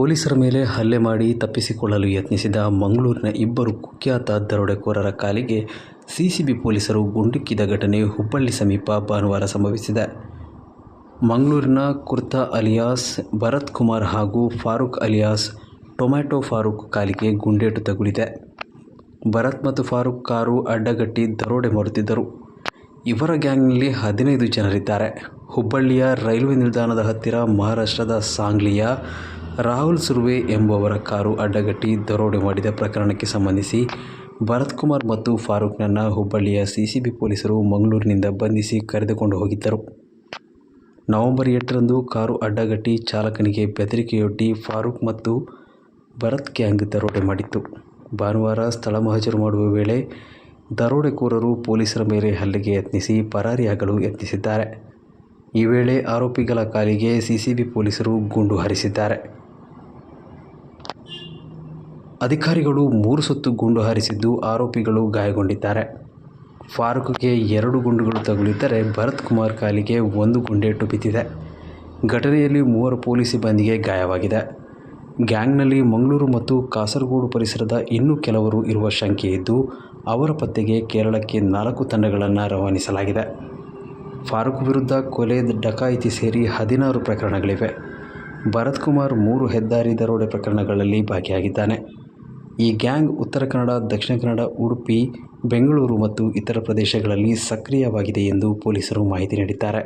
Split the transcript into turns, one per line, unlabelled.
ಪೊಲೀಸರ ಮೇಲೆ ಹಲ್ಲೆ ಮಾಡಿ ತಪ್ಪಿಸಿಕೊಳ್ಳಲು ಯತ್ನಿಸಿದ ಮಂಗಳೂರಿನ ಇಬ್ಬರು ಕುಖ್ಯಾತ ದರೋಡೆಕೋರರ ಕಾಲಿಗೆ ಸಿಸಿಬಿ ಪೊಲೀಸರು ಗುಂಡಿಕ್ಕಿದ ಘಟನೆ ಹುಬ್ಬಳ್ಳಿ ಸಮೀಪ ಭಾನುವಾರ ಸಂಭವಿಸಿದೆ. ಮಂಗಳೂರಿನ ಕುರ್ತಾ ಅಲಿಯಾಸ್, ಭರತ್ ಕುಮಾರ್ ಹಾಗೂ ಫಾರೂಕ್ ಅಲಿಯಾಸ್ ಟೊಮ್ಯಾಟೊ ಫಾರೂಕ್ ಕಾಲಿಗೆ ಗುಂಡೇಟು ತಗುಲಿದೆ ಭರತ್ ಮತ್ತು ಫಾರೂಕ್ ಕಾರು ಅಡ್ಡಗಟ್ಟಿ ದರೋಡೆ ಮಾಡುತ್ತಿದ್ದರು. ಇವರ ಗ್ಯಾಂಗ್ನಲ್ಲಿ ಹದಿನೈದು ಜನರಿದ್ದಾರೆ. ಹುಬ್ಬಳ್ಳಿಯ ರೈಲ್ವೆ ನಿಲ್ದಾಣದ ಹತ್ತಿರ ಮಹಾರಾಷ್ಟ್ರದ ಸಾಂಗ್ಲಿಯ ರಾಹುಲ್ ಸುರ್ವೆ ಎಂಬುವರ ಕಾರು ಅಡ್ಡಗಟ್ಟಿ ದರೋಡೆ ಮಾಡಿದ ಪ್ರಕರಣಕ್ಕೆ ಸಂಬಂಧಿಸಿ ಭರತ್ ಕುಮಾರ್ ಮತ್ತು ಫಾರೂಕ್ನನ್ನು ಹುಬ್ಬಳ್ಳಿಯ ಸಿಸಿಬಿ ಪೊಲೀಸರು ಮಂಗಳೂರಿನಿಂದ ಬಂಧಿಸಿ ಕರೆದುಕೊಂಡು ಹೋಗಿದ್ದರು. ನವೆಂಬರ್ ಎಂಟರಂದು ಕಾರು ಅಡ್ಡಗಟ್ಟಿ ಚಾಲಕನಿಗೆ ಬೆದರಿಕೆಯೊಡ್ಡಿ ಫಾರೂಕ್ ಮತ್ತು ಭರತ್ ಗ್ಯಾಂಗ್ ದರೋಡೆ ಮಾಡಿತ್ತು. ಭಾನುವಾರ ಸ್ಥಳ ಮಹಜರು ಮಾಡುವ ವೇಳೆ ದರೋಡೆಕೋರರು ಪೊಲೀಸರ ಮೇಲೆ ಹಲ್ಲೆಗೆ ಯತ್ನಿಸಿ ಪರಾರಿಯಾಗಲು ಯತ್ನಿಸಿದ್ದಾರೆ. ಈ ವೇಳೆ ಆರೋಪಿಗಳ ಕಾಲಿಗೆ ಸಿಸಿಬಿ ಪೊಲೀಸರು ಗುಂಡು ಹಾರಿಸಿದ್ದಾರೆ. ಅಧಿಕಾರಿಗಳು ಮೂರು ಸುತ್ತು ಗುಂಡು ಹಾರಿಸಿದ್ದು ಆರೋಪಿಗಳು ಗಾಯಗೊಂಡಿದ್ದಾರೆ. ಫಾರೂಕ್ಗೆ ಎರಡು ಗುಂಡುಗಳು ತಗುಲಿದ್ದರೆ ಭರತ್ ಕುಮಾರ್ ಕಾಲಿಗೆ ಒಂದು ಗುಂಡೇಟು ಬಿದ್ದಿದೆ ಘಟನೆಯಲ್ಲಿ ಮೂವರು ಪೊಲೀಸ್ ಸಿಬ್ಬಂದಿಗೆ ಗಾಯವಾಗಿದೆ. ಗ್ಯಾಂಗ್ನಲ್ಲಿ ಮಂಗಳೂರು ಮತ್ತು ಕಾಸರಗೋಡು ಪರಿಸರದ ಇನ್ನೂ ಕೆಲವರು ಇರುವ ಶಂಕೆ ಇದ್ದು, ಅವರ ಪತ್ತೆಗೆ ಕೇರಳಕ್ಕೆ ನಾಲ್ಕು ತಂಡಗಳನ್ನು ರವಾನಿಸಲಾಗಿದೆ. ಫಾರೂಕ್ ವಿರುದ್ಧ ಕೊಲೆ ಡಕಾಯಿತಿ ಸೇರಿ ಹದಿನಾರು ಪ್ರಕರಣಗಳಿವೆ. ಭರತ್ ಕುಮಾರ್ ಮೂರು ಹೆದ್ದಾರಿ ದರೋಡೆ ಪ್ರಕರಣಗಳಲ್ಲಿ ಭಾಗಿಯಾಗಿದ್ದಾನೆ. ಈ ಗ್ಯಾಂಗ್ ಉತ್ತರ ಕನ್ನಡ, ದಕ್ಷಿಣ ಕನ್ನಡ, ಉಡುಪಿ, ಬೆಂಗಳೂರು ಮತ್ತು ಇತರ ಪ್ರದೇಶಗಳಲ್ಲಿ ಸಕ್ರಿಯವಾಗಿದೆ ಎಂದು ಪೊಲೀಸರು ಮಾಹಿತಿ ನೀಡಿದ್ದಾರೆ.